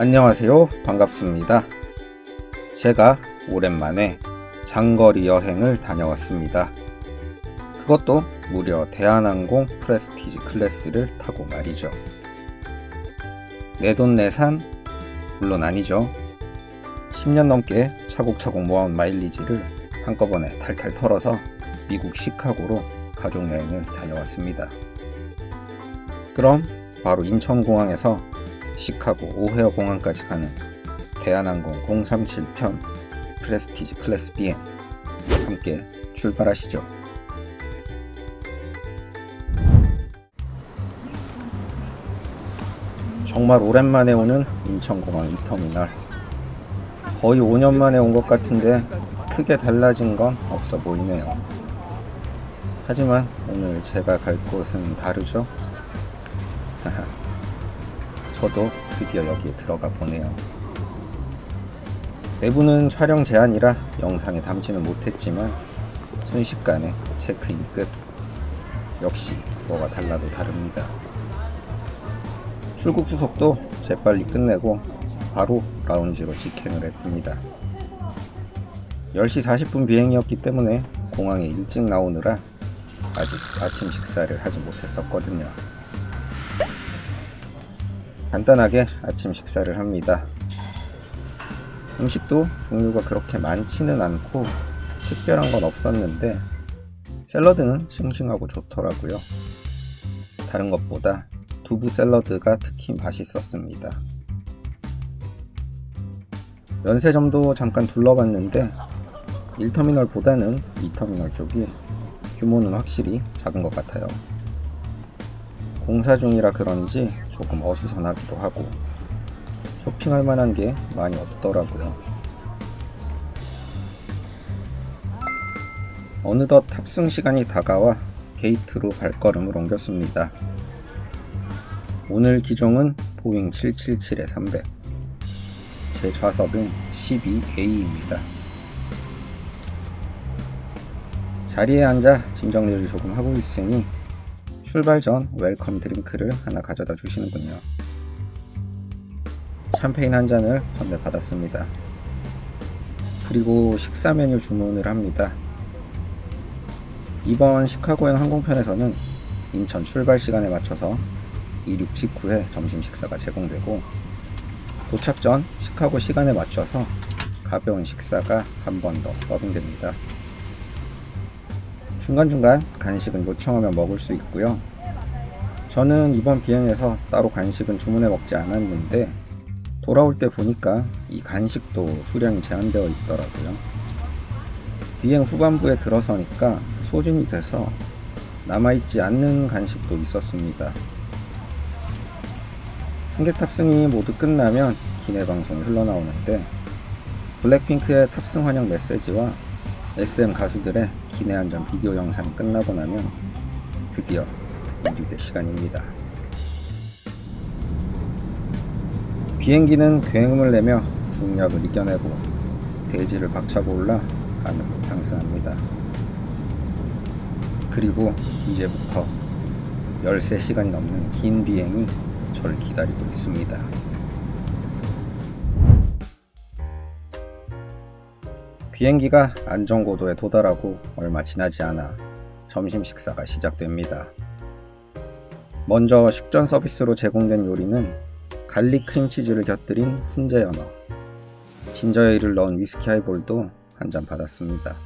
안녕하세요. 반갑습니다. 제가 오랜만에 장거리 여행을 다녀왔습니다. 그것도 무려 대한항공 프레스티지 클래스를 타고 말이죠. 내돈내산? 물론 아니죠. 10년 넘게 차곡차곡 모아온 마일리지를 한꺼번에 탈탈 털어서 미국 시카고로 가족여행을 다녀왔습니다. 그럼 바로 인천공항에서 시카고 오헤어 공항까지 가는 대한항공 037편 프레스티지 클래스 비행 함께 출발하시죠. 정말 오랜만에 오는 인천공항 2터미널. 거의 5년 만에 온 것 같은데 크게 달라진 건 없어 보이네요. 하지만 오늘 제가 갈 곳은 다르죠? 저도 드디어 여기에 들어가 보네요. 내부는 촬영 제한이라 영상에 담지는 못했지만 순식간에 체크인 끝. 역시 뭐가 달라도 다릅니다. 출국 수속도 재빨리 끝내고 바로 라운지로 직행을 했습니다. 10시 40분 비행이었기 때문에 공항에 일찍 나오느라 아직 아침 식사를 하지 못했었거든요. 간단하게 아침 식사를 합니다. 음식도 종류가 그렇게 많지는 않고 특별한 건 없었는데 샐러드는 싱싱하고 좋더라고요. 다른 것보다 두부 샐러드가 특히 맛있었습니다. 면세점도 잠깐 둘러봤는데 1터미널보다는 2터미널 쪽이 규모는 확실히 작은 것 같아요. 공사 중이라 그런지 조금 어수선하기도 하고 쇼핑할 만한 게 많이 없더라고요. 어느덧 탑승 시간이 다가와 게이트로 발걸음을 옮겼습니다. 오늘 기종은 보잉 777의 300. 제 좌석은 12A입니다. 자리에 앉아 짐 정리를 조금 하고 있으니 출발 전 웰컴 드링크를 하나 가져다 주시는군요. 샴페인 한 잔을 건네받았습니다. 그리고 식사 메뉴 주문을 합니다. 이번 시카고행 항공편에서는 인천 출발 시간에 맞춰서 이륙 직후에 점심 식사가 제공되고 도착 전 시카고 시간에 맞춰서 가벼운 식사가 한 번 더 서빙됩니다. 중간중간 간식은 요청하면 먹을 수 있고요. 저는 이번 비행에서 따로 간식은 주문해 먹지 않았는데 돌아올 때 보니까 이 간식도 수량이 제한되어 있더라고요. 비행 후반부에 들어서니까 소진이 돼서 남아있지 않는 간식도 있었습니다. 승객 탑승이 모두 끝나면 기내 방송이 흘러나오는데 블랙핑크의 탑승 환영 메시지와 SM 가수들의 기내 안전 비디오 영상이 끝나고 나면 드디어 이륙의 시간입니다. 비행기는 굉음을 내며 중력을 이겨내고 대지를 박차고 올라 하늘로 상승합니다. 그리고 이제부터 13시간이 넘는 긴 비행이 저를 기다리고 있습니다. 비행기가 안전고도에 도달하고 얼마 지나지 않아 점심 식사가 시작됩니다. 먼저 식전 서비스로 제공된 요리는 갈릭 크림치즈를 곁들인 훈제 연어, 진저에일을 넣은 위스키 하이볼도 한 잔 받았습니다.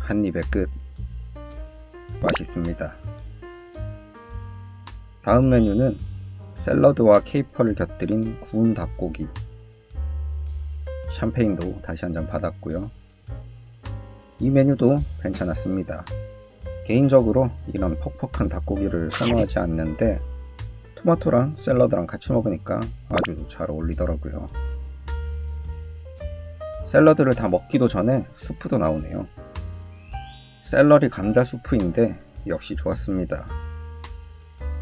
한 입에 끝. 맛있습니다. 다음 메뉴는 샐러드와 케이퍼를 곁들인 구운 닭고기. 샴페인도 다시 한 잔 받았고요. 이 메뉴도 괜찮았습니다. 개인적으로 이런 퍽퍽한 닭고기를 선호하지 않는데 토마토랑 샐러드랑 같이 먹으니까 아주 잘 어울리더라고요. 샐러드를 다 먹기도 전에 수프도 나오네요. 샐러리 감자 수프인데 역시 좋았습니다.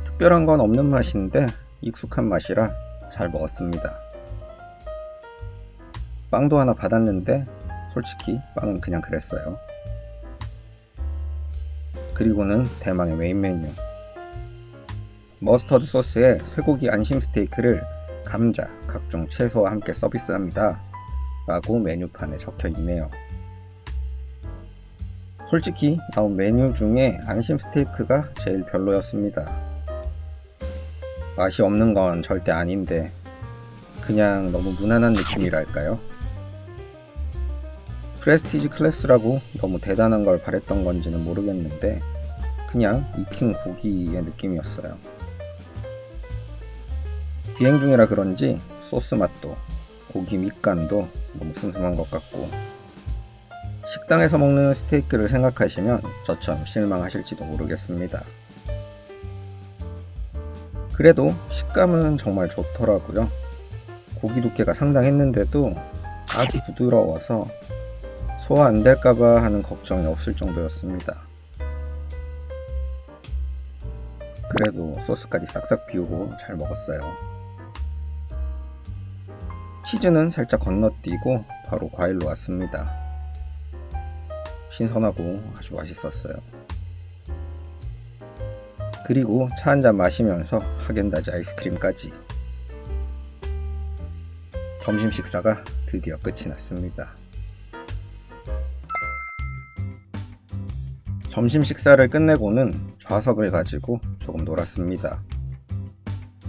특별한 건 없는 맛인데 익숙한 맛이라 잘 먹었습니다. 빵도 하나 받았는데 솔직히 빵은 그냥 그랬어요. 그리고는 대망의 메인 메뉴. 머스터드 소스에 쇠고기 안심 스테이크를 감자, 각종 채소와 함께 서비스합니다. 라고 메뉴판에 적혀 있네요. 솔직히 나온 메뉴 중에 안심 스테이크가 제일 별로였습니다. 맛이 없는 건 절대 아닌데 그냥 너무 무난한 느낌이랄까요? 프레스티지 클래스라고 너무 대단한 걸 바랬던 건지는 모르겠는데 그냥 익힌 고기의 느낌이었어요. 비행 중이라 그런지 소스 맛도 고기 밑간도 너무 슴슴한 것 같고 식당에서 먹는 스테이크를 생각하시면 저처럼 실망하실지도 모르겠습니다. 그래도 식감은 정말 좋더라고요. 고기 두께가 상당했는데도 아주 부드러워서 소화 안 될까봐 하는 걱정이 없을 정도였습니다. 그래도 소스까지 싹싹 비우고 잘 먹었어요. 치즈는 살짝 건너뛰고 바로 과일로 왔습니다. 신선하고 아주 맛있었어요. 그리고 차 한 잔 마시면서 하겐다즈 아이스크림까지. 점심 식사가 드디어 끝이 났습니다. 점심 식사를 끝내고는 좌석을 가지고 조금 놀았습니다.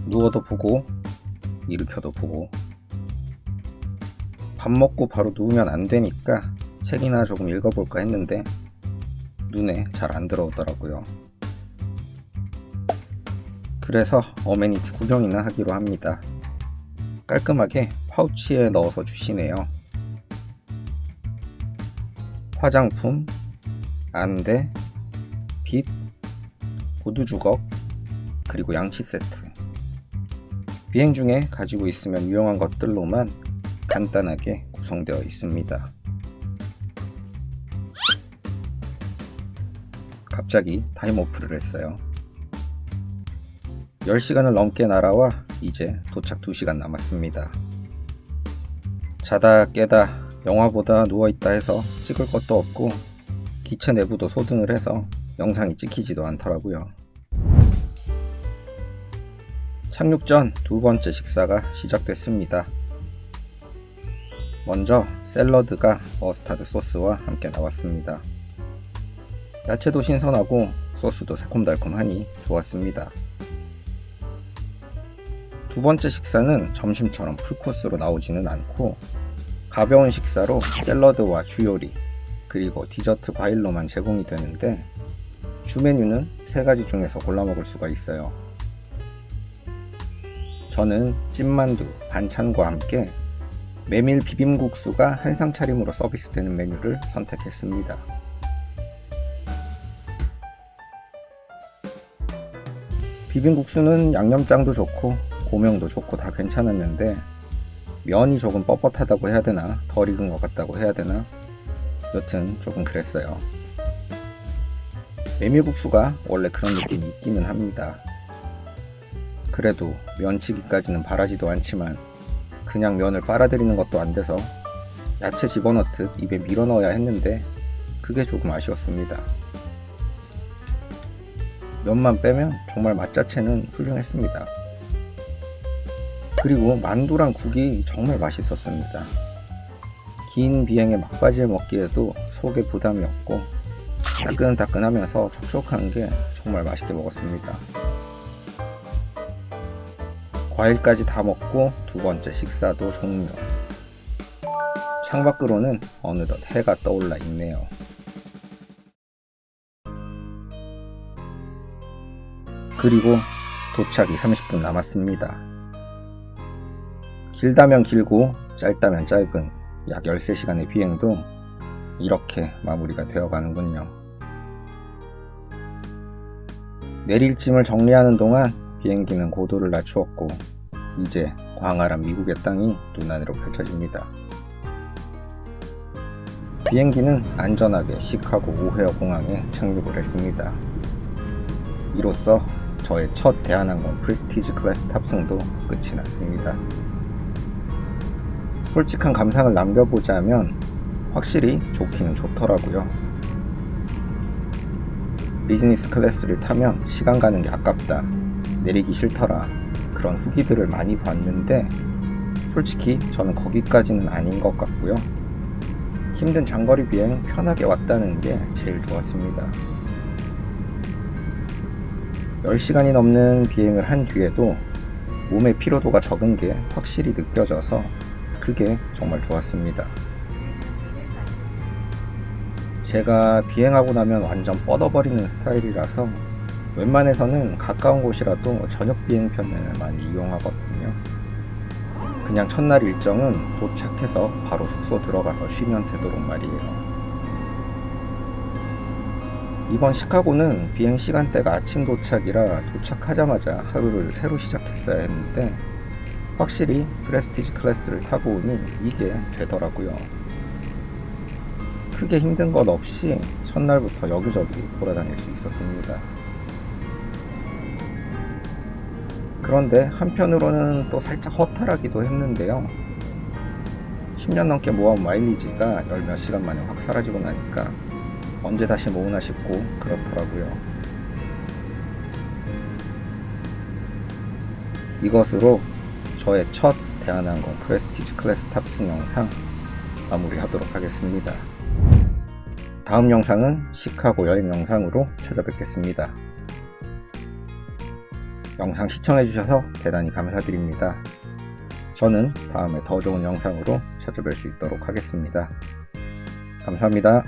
누워도 보고, 일으켜도 보고. 밥 먹고 바로 누우면 안 되니까 책이나 조금 읽어볼까 했는데 눈에 잘 안 들어오더라고요. 그래서 어메니티 구경이나 하기로 합니다. 깔끔하게 파우치에 넣어서 주시네요. 화장품, 안대, 빗, 구두 주걱, 그리고 양치 세트. 비행 중에 가지고 있으면 유용한 것들로만 간단하게 구성되어 있습니다. 갑자기 타임오프를 했어요. 10시간을 넘게 날아와 이제 도착 2시간 남았습니다. 자다 깨다 영화보다 누워있다 해서 찍을 것도 없고 기체 내부도 소등을 해서 영상이 찍히지도 않더라고요. 착륙 전 두 번째 식사가 시작됐습니다. 먼저 샐러드가 머스타드 소스와 함께 나왔습니다. 야채도 신선하고 소스도 새콤달콤하니 좋았습니다. 두 번째 식사는 점심처럼 풀코스로 나오지는 않고 가벼운 식사로 샐러드와 주요리 그리고 디저트 과일로만 제공이 되는데 주 메뉴는 세 가지 중에서 골라 먹을 수가 있어요. 저는 찐만두 반찬과 함께 메밀 비빔국수가 한 상 차림으로 서비스되는 메뉴를 선택했습니다. 비빔국수는 양념장도 좋고 고명도 좋고 다 괜찮았는데 면이 조금 뻣뻣하다고 해야 되나 덜 익은 것 같다고 해야 되나 여튼 조금 그랬어요. 메밀국수가 원래 그런 느낌이 있기는 합니다. 그래도 면치기까지는 바라지도 않지만 그냥 면을 빨아들이는 것도 안 돼서 야채 집어넣듯 입에 밀어 넣어야 했는데 그게 조금 아쉬웠습니다. 면만 빼면 정말 맛 자체는 훌륭했습니다. 그리고 만두랑 국이 정말 맛있었습니다. 긴 비행의 막바지에 먹기에도 속에 부담이 없고 따끈따끈하면서 촉촉한 게 정말 맛있게 먹었습니다. 과일까지 다 먹고 두 번째 식사도 종료. 창밖으로는 어느덧 해가 떠올라 있네요. 그리고 도착이 30분 남았습니다. 길다면 길고 짧다면 짧은 약 13시간의 비행도 이렇게 마무리가 되어 가는군요. 내릴 짐을 정리하는 동안 비행기는 고도를 낮추었고 이제 광활한 미국의 땅이 눈안으로 펼쳐집니다. 비행기는 안전하게 시카고 오헤어 공항에 착륙을 했습니다. 이로써 저의 첫 대한항공 프리스티지 클래스 탑승도 끝이 났습니다. 솔직한 감상을 남겨보자면 확실히 좋기는 좋더라고요. 비즈니스 클래스를 타면 시간 가는 게 아깝다. 내리기 싫더라. 그런 후기들을 많이 봤는데 솔직히 저는 거기까지는 아닌 것 같고요. 힘든 장거리 비행 편하게 왔다는 게 제일 좋았습니다. 10시간이 넘는 비행을 한 뒤에도 몸의 피로도가 적은 게 확실히 느껴져서 그게 정말 좋았습니다. 제가 비행하고 나면 완전 뻗어버리는 스타일이라서 웬만해서는 가까운 곳이라도 저녁 비행편을 많이 이용하거든요. 그냥 첫날 일정은 도착해서 바로 숙소 들어가서 쉬면 되도록 말이에요. 이번 시카고는 비행 시간대가 아침 도착이라 도착하자마자 하루를 새로 시작했어야 했는데 확실히 프레스티지 클래스를 타고 오니 이게 되더라고요. 크게 힘든 것 없이 첫날부터 여기저기 돌아다닐 수 있었습니다. 그런데 한편으로는 또 살짝 허탈하기도 했는데요. 10년 넘게 모아온 마일리지가 열 몇 시간 만에 확 사라지고 나니까 언제 다시 모으나 싶고 그렇더라고요. 이것으로 저의 첫 대한항공 프레스티지 클래스 탑승 영상 마무리하도록 하겠습니다. 다음 영상은 시카고 여행 영상으로 찾아뵙겠습니다. 영상 시청해주셔서 대단히 감사드립니다. 저는 다음에 더 좋은 영상으로 찾아뵐 수 있도록 하겠습니다. 감사합니다.